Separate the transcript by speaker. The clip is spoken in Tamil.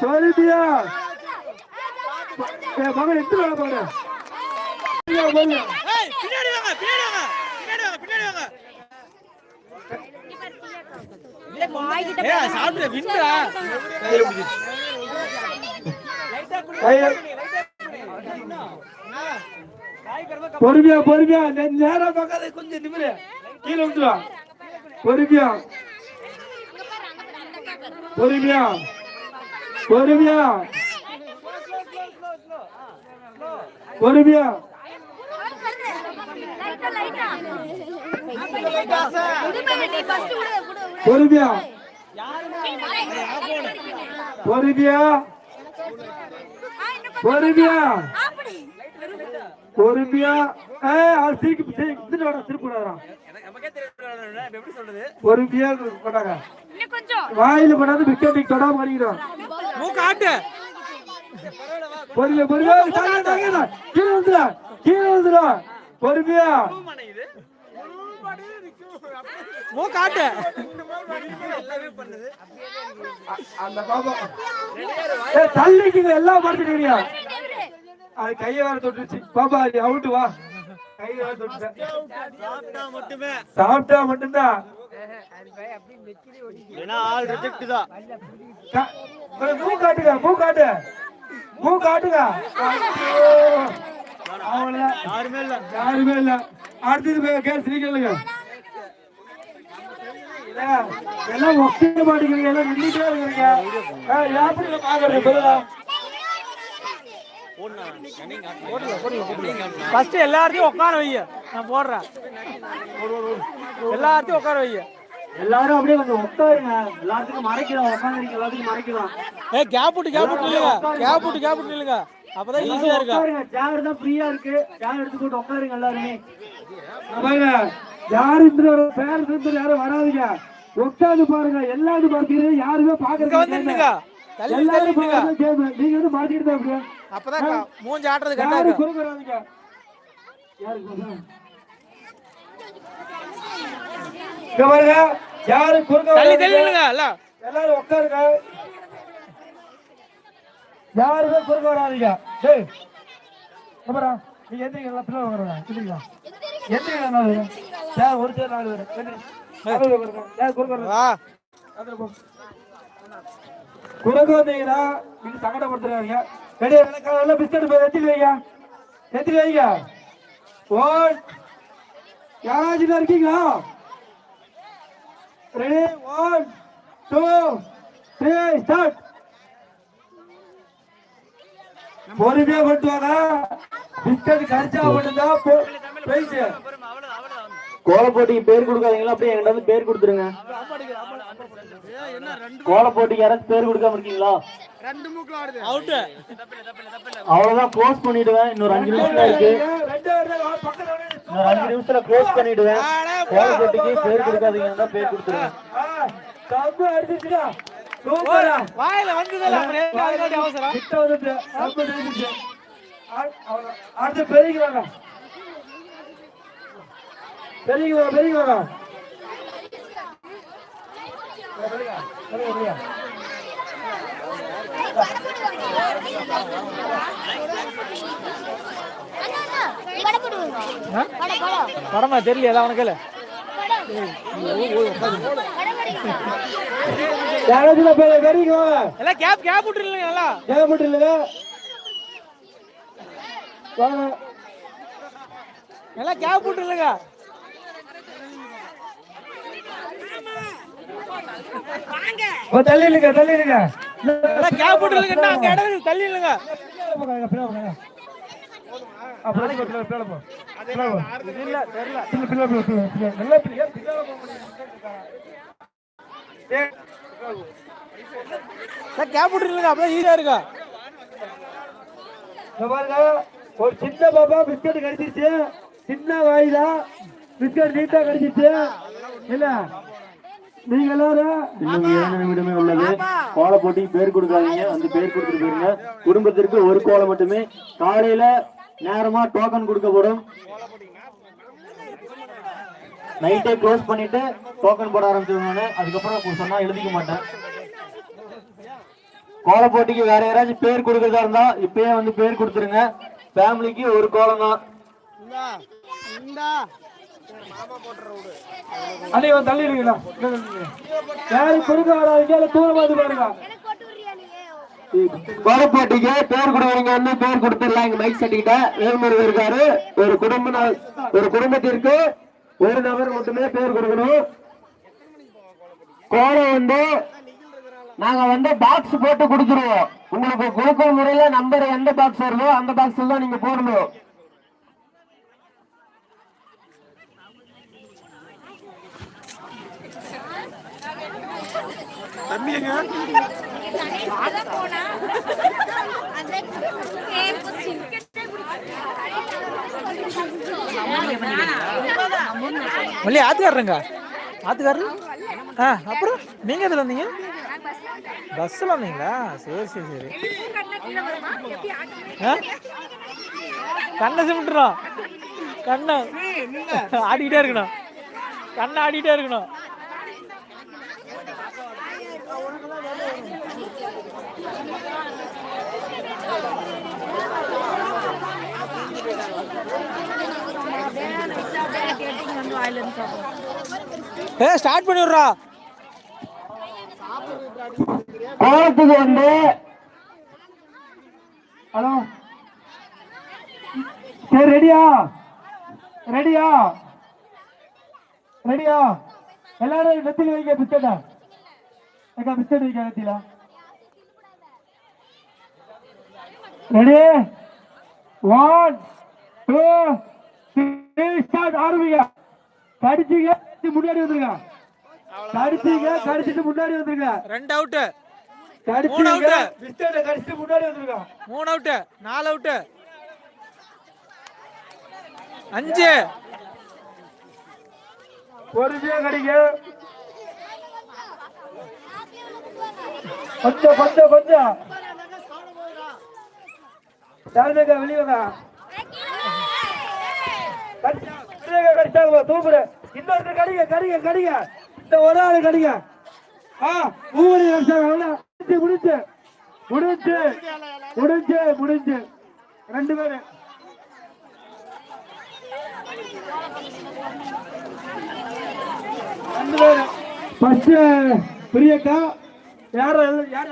Speaker 1: தோல்வியா மகன் எடுத்து வேலை பாரு பொறுமையா பொறுமையா. நேரம் பார்க்காத கொஞ்சம் நிமிரு. கீழே விட்டுருவா பொறுமையா. பொறுமையா. பொறுமையா? பொறுமையா? பொறுமையா? பொறுமையா? பொறுமையா? பொறுமையா? திருப்பி
Speaker 2: திருப்பிடாதா
Speaker 1: பொறுமையா? கொண்டாங்க. வாயில கொண்டாந்து விக்கெட்டுக்கு தொடாம அடிக்கிறோம்
Speaker 2: மூக்கு ஆட்டு
Speaker 1: பொறுமையா. பொறுமையா. கீழே வந்துடா கீழே வந்துடா பொறுமையா.
Speaker 2: பண்ணுது
Speaker 1: அந்த பாப்பா ஏ தள்ளிக்குங்க எல்லாம் பார்த்துக்கிறீங்க அது கையை வேற தொட்டுச்சு பாப்பா அது அவுட்டு வா. கை வேற தொட்டுட்டேன்
Speaker 2: சாப்பிட்டா மட்டுமே.
Speaker 1: சாப்பிட்டா மட்டும்தான்.
Speaker 2: ஏன்னா ஆள் ரிஜெக்ட் தான்.
Speaker 1: மூ காட்டுங்க மூ காட்டு. மூ காட்டுங்க. ஐயோ. அவ்வளவுதான்
Speaker 2: யாருமே இல்ல.
Speaker 1: யாருமே இல்ல. அடுத்தது போய் கேஸ் நீங்க கேளுங்க ஏ, எல்லாம் ஒக்கே மாட்டேங்கிறீங்க எல்லாம் நின்றுட்டே இருக்கிறீங்க. ஏ, எப்படி பாக்குறது சொல்லுங்க
Speaker 2: ஃபர்ஸ்ட் எல்லாத்தையும் உட்கார வைய நான் போடுறேன். எல்லாத்தையும் உட்கார வைய.
Speaker 1: எல்லாரும் அப்படியே கொஞ்சம் உட்காருங்க. எல்லாத்துக்கும் மறைக்கிறோம். உட்காந்துருக்க எல்லாத்துக்கும் மறைக்கிறோம்.
Speaker 2: ஏ கேப் விட்டு கேப் விட்டு கேப் விட்டு கேப் விட்டு அப்பதான் ஈஸியா இருக்கா?
Speaker 1: சேர் தான் ஃப்ரீயா இருக்கு. சேர் எடுத்து போட்டு உட்காருங்க எல்லாருமே. பாருங்க. யாரும் இந்த ஒரு பேர் இருந்து யாரும் வராதீங்க. உட்காந்து பாருங்க. எல்லாரும் பார்த்தீங்க யாருமே பாக்குறது
Speaker 2: வந்து நில்லுங்க. தள்ளி தள்ளி
Speaker 1: எல்லாரும் பாக்குறது. நீங்க வந்து தான் அப்படியே
Speaker 2: அப்பதான் மூஞ்சி
Speaker 1: யாரும்
Speaker 2: இருக்கு
Speaker 1: குறுக்க வராதீங்க யாரு குறுக்க? இங்க பாருங்க யாரும் குறுக்க
Speaker 2: தள்ளி தள்ளி
Speaker 1: வராதீங்க.
Speaker 2: நில்லுங்க இல்ல
Speaker 1: எல்லாரும் உட்காருங்க யாருமே குறுக்க வராதீங்க. டேய். அப்புறம் நீங்க எந்திரிங்க எல்லாம் பிள்ளை உட்காருங்க எந்திரிங்க. எந்திரிங்க நாலு பேர் யார் ஒரு நாலு பேர். எந்திரிங்க. நாலு. யார் குறுக்க வராதீங்க?
Speaker 2: வா.
Speaker 1: அதுல போ. குறுக்க வந்தீங்கன்னா நீங்க சங்கடப்படுத்துறாங்க ரெடியா நல்ல பிஸ்கட் போய் எத்திரி வைங்க. எத்திரி வைங்க. ஒன் யாராச்சும் இருக்கீங்களா? Ready one two three start பொறுமையா கொண்டு வாங்க. பிஸ்கட் கடிச்சா மட்டும்தான் பேசு
Speaker 3: கோலப்போட்டிக்கு பேர் கொடுக்காதீங்களா? அப்படியே என்கிட்ட வந்து பேர் கொடுத்துருங்க. கோலப்போட்டிக்கு யாராச்சும் பேர் கொடுக்காம இருக்கீங்களா? ரெண்டு மூக்குல ஆடுது.
Speaker 2: அவுட்
Speaker 3: அவ்வளவுதான் க்ளோஸ் பண்ணிடுவேன். இன்னொரு அஞ்சு நிமிஷம் இருக்கு. இன்னொரு அஞ்சு நிமிஷத்துல க்ளோஸ் பண்ணிடுவேன். கோல போட்டிக்கு பேர்
Speaker 1: கொடுக்காதீங்க தான் பேர்
Speaker 2: கொடுத்துருவேன். கப்பு அடிச்சிட்டா வாயில வந்ததுல அவசரம்.
Speaker 1: கிட்ட வந்துட்டு அடுத்து பெருகிறாங்க பெருகிறா பெருகிறா பெருகிறா
Speaker 2: படமா? தெரியல அவனுக்கு இல்லை கேப் கேப் விட்டுருல
Speaker 1: நல்லா. கேப் விட்டுருல
Speaker 2: நல்லா கேப்
Speaker 1: விட்டுருலங்க தள்ளி இருக்க தள்ளி
Speaker 2: இருக்க கேப் விட்டுருங்க என்ன அங்க இடம் தள்ளி இல்லைங்க எல்லாம் கேப் விட்டுருங்க அப்பதான் ஈஸியா இருக்கா?
Speaker 1: ஒரு சின்ன பாப்பா பிஸ்கட் கடிச்சிருச்சு. சின்ன வாயிலா பிஸ்கட் நீட்டா கடிச்சிருச்சு. இல்ல நீங்க எல்லாரும்
Speaker 3: இன்னும் இரண்டு நிமிடமே உள்ளது. கோலப்போட்டிக்கு பேர் கொடுக்காதீங்க. வந்து பேர் கொடுத்துட்டு போயிருங்க. குடும்பத்திற்கு ஒரு கோலம் மட்டுமே. காலையில நேரமா டோக்கன் கொடுக்கப்படும் நைட்டே க்ளோஸ் பண்ணிட்டு டோக்கன் போட ஆரம்பிச்சிருவாங்க அதுக்கப்புறம் சொன்னா எழுதிக்க மாட்டேன்.
Speaker 4: கோல போட்டிக்கு வேற யாராச்சும் பேர் கொடுக்கறதா இருந்தா இப்பயே வந்து பேர் கொடுத்துருங்க. ஃபேமிலிக்கு ஒரு கோலம் தான்
Speaker 1: அண்ணே வந்து தள்ளிடுங்களா யாரும் கொடுக்க வராதுங்க இல்ல பாருங்க.
Speaker 4: கோல பேர் கொடுக்குறவங்க வந்து பேர் கொடுத்துடலாம். இங்க மைக் சட்டிக்கிட்ட வேல்முருகன் இருக்காரு. ஒரு குடும்ப ஒரு குடும்பத்திற்கு ஒரு நபர் மட்டுமே பேர் கொடுக்கணும். கோலம் வந்து நாங்க வந்து பாக்ஸ் போட்டு கொடுத்துருவோம். உங்களுக்கு கொடுக்கும் முறையில நம்பர் எந்த பாக்ஸ் வருதோ அந்த பாக்ஸ்ல தான் நீங்க போடணும்.
Speaker 2: மல்லி ஆத்துக்காரருங்க. ஆத்துக்காரரு? ஆ அப்புறம் நீங்க எதுல வந்தீங்க? பஸ்ஸில் வந்தீங்களா? சரி சரி சரி. ஆ? கண்ணை சிமிட்டுறோம். கண்ணை. ஆடிக்கிட்டே இருக்கணும். கண்ணை ஆடிக்கிட்டே இருக்கணும். ஏ ஸ்டார்ட் பண்ணி விட்றா
Speaker 4: கோலத்துக்கு வந்து.
Speaker 1: ஹலோ. சரி ரெடியா? ரெடியா? ரெடியா? எல்லாரும் நெத்தில வைக்க பிஸ்கட்டா. ஏக்கா பிஸ்கட் வைக்க நெத்தில ready one two three start ஆரம்பிங்க. கடிச்சீங்க முன்னாடி வந்துருங்க. கடிச்சீங்க கடிச்சிட்டு முன்னாடி வந்துருங்க.
Speaker 2: ரெண்டு அவுட்டு மூணு அவுட்டு.
Speaker 1: பிஸ்கட்டை கடிச்சிட்டு முன்னாடி வந்துருங்க.
Speaker 2: மூணு அவுட்டு நாலு அவுட்டு அஞ்சு.
Speaker 1: பொறுமையா கடிங்க. கொஞ்சம் கொஞ்சம் கொஞ்சம். வெளியே வாங்க கடிச்சா, வெளியே கடிச்சாங்க தூக்குடு. இன்னொருத்தர் கடிங்க கடிங்க கடிங்க. இந்த ஒரு ஆளு கடிங்க. ஆ மூணு கடிச்சாங்க. முடிஞ்சு முடிஞ்சு. முடிஞ்சு ரெண்டு பேரு. ரெண்டு பேரு. ஃபர்ஸ்ட் பிரியக்கா. யார் யார்